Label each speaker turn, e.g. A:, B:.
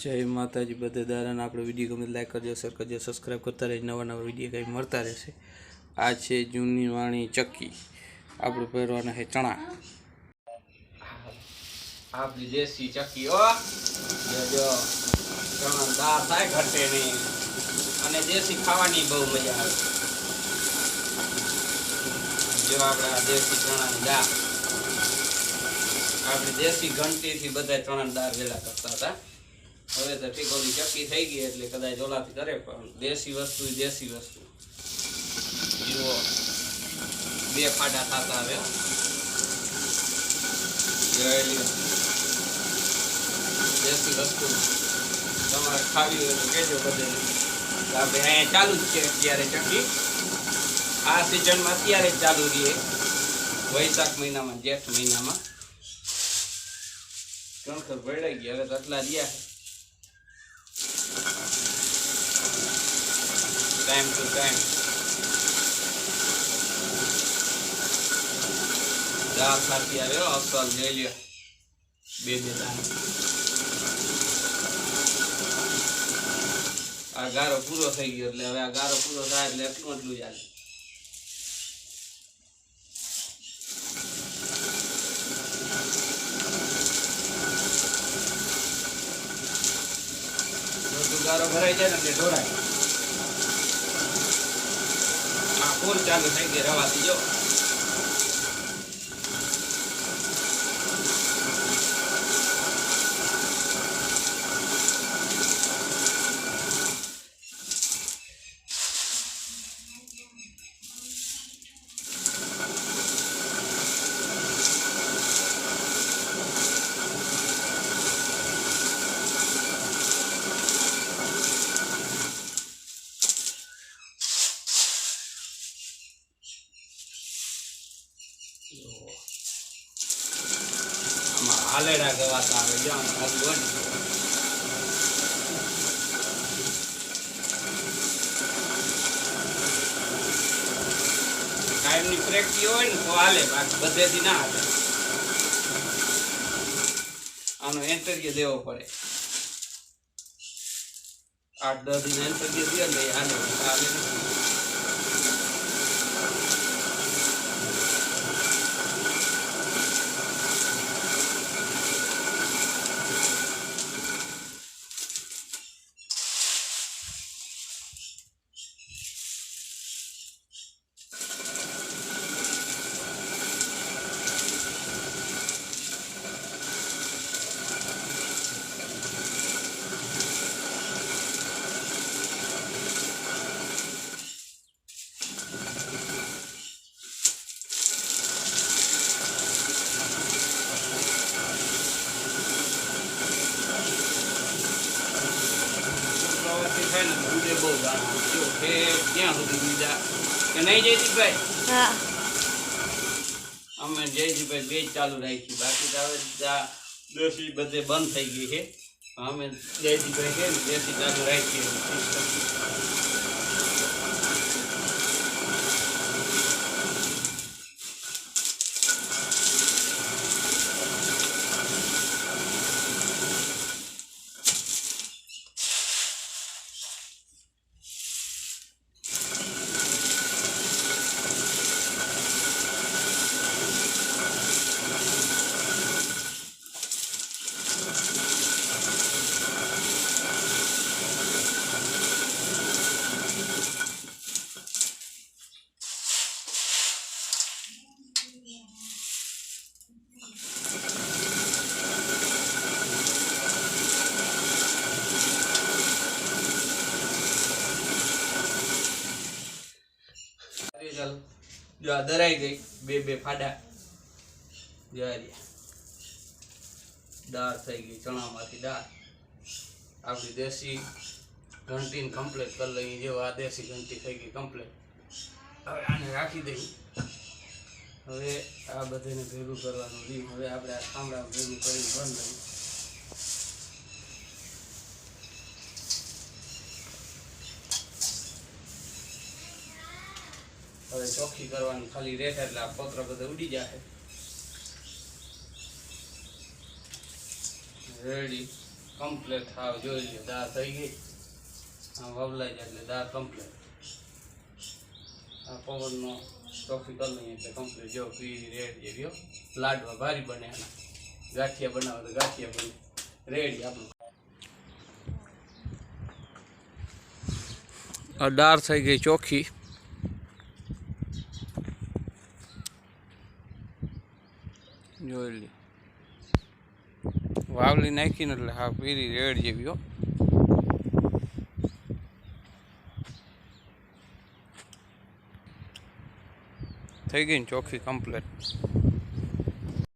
A: જય માતાજી, બધે દારાને આપણે વીડિયો ગમે લાઈક કરજો શેર કરજો સબસ્ક્રાઈબ કરતા રહે નવા નવા વીડિયો કંઈ મળતા રહેશે. આ છે જૂની વાણી ચક્કી, આપણે પહેરવાના છે ચણા. આપણી દેશી ચક્કી ઓ જો ચણા દાળ થાય ઘટે અને દેશી ખાવાની બહુ મજા આવે. જો, આપણે આ દેશી ચણાની દાળ. આપણે દેશી ઘંટીથી બધા ચણાની દાળ વેલા કરતા હતા. હવે તો ટીકોની ચક્કી થઈ ગઈ એટલે કદાચ ઓલાથી કરે, પણ દેશી વસ્તુ ઈ દેશી વસ્તુ. જુઓ બે ફાડા થતા આવે. હો. જોઈ લ્યો. દેશી વસ્તુ. તમારે ખાવી હોય તો કહેજો બધે આપણે અહીંયા ચાલુ જ છે અત્યારે ચક્કી. આ સિઝનમાં અત્યારે જ ચાલુ રહીએ વૈશાખ મહિનામાં, જેઠ મહિનામાં. કણકર ભરાઈ ગયા, હવે તો આટલા રહ્યા ટાઈમ ટુ ટાઈમ દાળ ખાતી આવ્યો હો, અસલ લ્યો. બે બે આ ગારો પૂરો થઈ ગયો એટલે હવે આ ગારો પૂરો થાય એટલે એટલું એટલું જ આવે ગારો ભરાઈ જાય ને એટલે ઢોરાય આ ફૂલ ચાલુ થઈ ગઈ રવાથી જો. આમાં હાલેડા ગવાતા આવે જો આમ ખાલી હોય. કાયમની પ્રેક્ટિસ હોય ને તો હાલે બાકી બધેથી ના હાલે આનો ઇન્ટરવ્યુ દેવો પડે આઠ દસ દિન ઇન્ટરવ્યુ દે ને હાલે ને બહુ કે ક્યાં સુધી બીજા? કે નહીં જયદીપભાઈ
B: હા.
A: અમે જયદીપભાઈ બે જ ચાલુ રાખી. બાકી તો હવે બધે બંધ થઈ ગઈ છે. અમે જયદીપભાઈ છે ને દેશી ચાલુ રાખીએ ચાલ જો આ દરાઈ ગઈ. બે બે ફાડા. દાળ થઈ ગઈ, ચણામાંથી દાળ. આપણી દેશી ઘંટીને કમ્પ્લીટ કરી લઈએ. જેવો આ દેશી ઘંટી થઈ ગઈ કમ્પ્લીટ હવે આને રાખી દઈ હવે આ બધાને ભેગું કરવાનું રહ્યું. હવે આપણે આ ખામડા ભેગું કરીને બંધ દઈએ હવે ચોખ્ખી કરવાની ખાલી રહેશે એટલે આ પત્ર બધા ઉડી જશે રેડી કમ્પ્લેટ થાવ જોઈ લે દાળ થઈ ગઈ. આ વવલાઈ જાય એટલે દાળ કમ્પ્લેટ આ પવનનો ચોખ્ખી કરી લઈએ એટલે કમ્પ્લેટ જો પીળી રેડ જે. રહ્યો લાડવા ભારી બને ગાંઠિયા બનાવે તો ગાંઠિયા બને. રેડી આપણું. આ દાળ થઈ ગઈ ચોખ્ખી. જોઈ વાવલી નાખીને એટલે હા પીરી રેડ જેવી હો. થઈ ગઈ ને ચોખ્ખી કમ્પ્લેટ